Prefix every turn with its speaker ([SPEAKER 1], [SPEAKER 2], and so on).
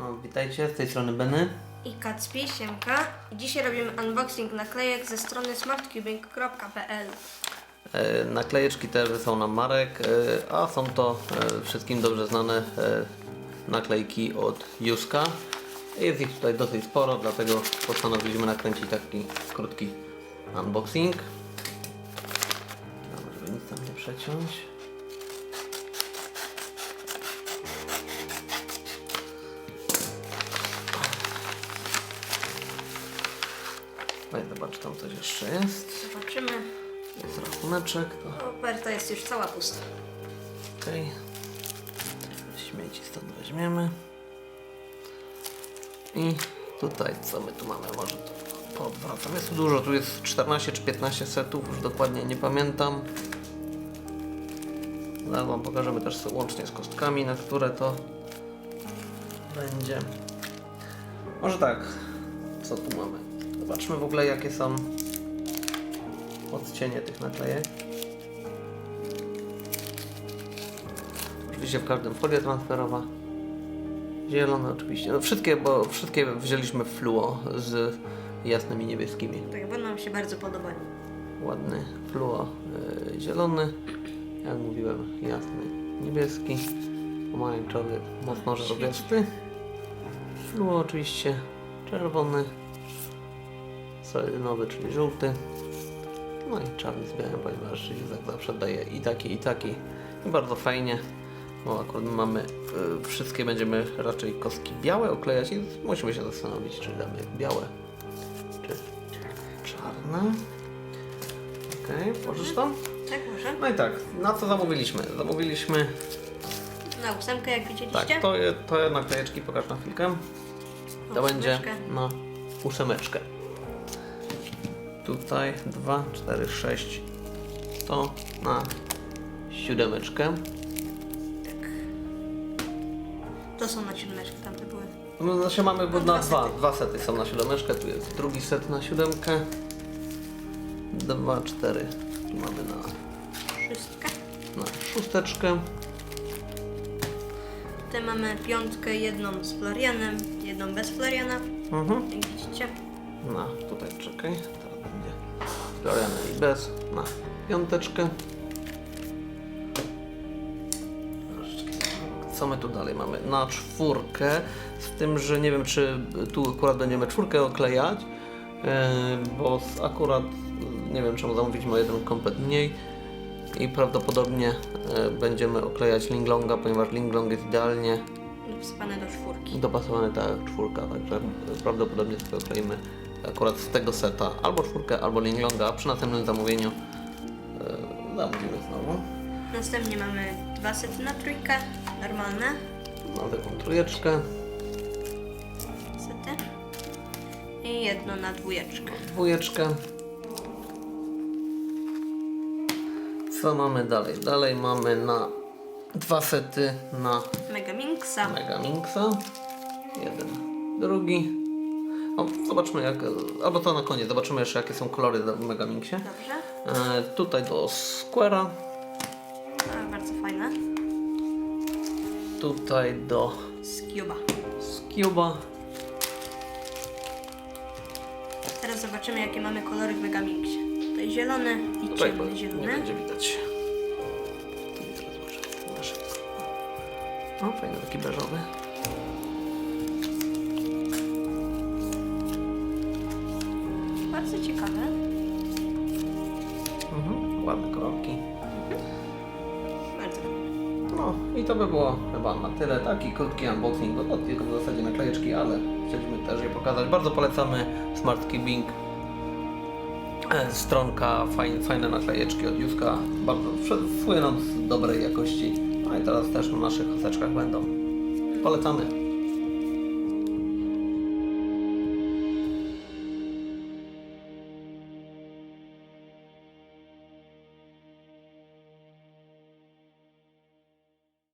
[SPEAKER 1] No, witajcie, z tej strony Benny.
[SPEAKER 2] i Kacpi, Siemka. Dzisiaj robimy unboxing naklejek ze strony smartcubing.pl
[SPEAKER 1] E, naklejeczki też są nam marek, e, a są to e, wszystkim dobrze znane e, naklejki od Juska. Jest ich tutaj dosyć sporo, dlatego postanowiliśmy nakręcić taki krótki unboxing. Dobra, żeby nic tam nie przeciąć. Oj, zobacz, tam coś jeszcze jest.
[SPEAKER 2] Zobaczymy.
[SPEAKER 1] Jest rachuneczek, to
[SPEAKER 2] Oferta jest już cała pusta.
[SPEAKER 1] okej. Śmieci stąd weźmiemy. I tutaj co my tu mamy? Może to poodwracam. Jest tu dużo, tu jest 14 czy 15 setów, już dokładnie nie pamiętam. Zaraz Wam pokażemy też łącznie z kostkami, na które to będzie. Może tak, co tu mamy? Zobaczmy w ogóle jakie są odcienie tych naklejek. Oczywiście w każdym folia transferowa. Zielone oczywiście. No wszystkie, bo wszystkie wzięliśmy fluo z jasnymi niebieskimi.
[SPEAKER 2] Tak, bo nam się bardzo podobali.
[SPEAKER 1] Ładny fluo y, zielony. Jak mówiłem, jasny niebieski. Pomarańczowy, mocno żarowiasty. Fluo oczywiście czerwony. Solidynowy, czyli żółty. No i czarny z białym, ponieważ jak zawsze daje i taki, i taki. I bardzo fajnie, bo akurat mamy, y, wszystkie będziemy raczej kostki białe oklejać i musimy się zastanowić, czy damy białe, czy czarne. Okej, możesz to?
[SPEAKER 2] Tak, może?
[SPEAKER 1] No i tak, na co zamówiliśmy? Zamówiliśmy,
[SPEAKER 2] Na ósemkę, jak widzieliście.
[SPEAKER 1] tak, to, to naklejeczki pokaż na chwilkę. To będzie na ósemeczkę. Tutaj 2, 4, 6. To na siódemeczkę.
[SPEAKER 2] To są na siódmeczkę, tamte były.
[SPEAKER 1] No, znaczy mamy bo na
[SPEAKER 2] dwa
[SPEAKER 1] dwa,
[SPEAKER 2] sety.
[SPEAKER 1] dwa sety są na siódemeczkę, tu jest drugi set na siódemkę. Dwa, cztery. Tu mamy na,
[SPEAKER 2] Wszystkie.
[SPEAKER 1] na szósteczkę.
[SPEAKER 2] Tutaj mamy piątkę, jedną z Florianem, jedną bez Floriana.
[SPEAKER 1] Mhm.
[SPEAKER 2] Jak widzicie.
[SPEAKER 1] Na, tutaj czekaj, Floriana i bez, na piąteczkę. Co my tu dalej mamy? Na czwórkę, z tym, że nie wiem, czy tu akurat będziemy czwórkę oklejać, e, bo akurat nie wiem, czemu zamówiliśmy o jeden komplet mniej i prawdopodobnie e, będziemy oklejać Linglonga, ponieważ Linglong jest idealnie
[SPEAKER 2] Wsypane do czwórki.
[SPEAKER 1] dopasowany tak czwórka, także prawdopodobnie sobie okleimy akurat z tego seta albo czwórkę, albo Linglonga, przy następnym zamówieniu e, zamówimy znowu
[SPEAKER 2] Następnie mamy dwa sety na trójkę, normalne
[SPEAKER 1] na taką trójeczkę,
[SPEAKER 2] sety. I jedno na dwójeczkę.
[SPEAKER 1] dwójeczkę. Co mamy dalej? Dalej mamy na dwa sety na
[SPEAKER 2] Mega Minksa.
[SPEAKER 1] Mega Minksa. Jeden, drugi. O, zobaczmy jak, albo to na koniec, zobaczymy jeszcze jakie są kolory w Mega Minksie.
[SPEAKER 2] Dobrze.
[SPEAKER 1] E, tutaj do Square'a,
[SPEAKER 2] bardzo fajne.
[SPEAKER 1] tutaj do
[SPEAKER 2] Z Cuba.
[SPEAKER 1] Cube'a.
[SPEAKER 2] Teraz zobaczymy jakie mamy kolory w Mega Minksie. Tutaj zielony i
[SPEAKER 1] Tutaj bo
[SPEAKER 2] ciemny
[SPEAKER 1] nie
[SPEAKER 2] zielony.
[SPEAKER 1] będzie widać. I teraz zobaczymy, nasze. O, fajny taki beżowy.
[SPEAKER 2] Bardzo ciekawe.
[SPEAKER 1] Mhm, ładne kolorki.
[SPEAKER 2] Bardzo fajne.
[SPEAKER 1] No i to by było chyba na tyle. Taki krótki unboxing, bo to tylko w zasadzie naklejeczki, ale chcieliśmy też je pokazać. Bardzo polecamy Smart Keeping. E, Stronka, fajne, fajne naklejeczki od Juska, bardzo płynąc z dobrej jakości. No i teraz też na naszych chusteczkach będą. Polecamy.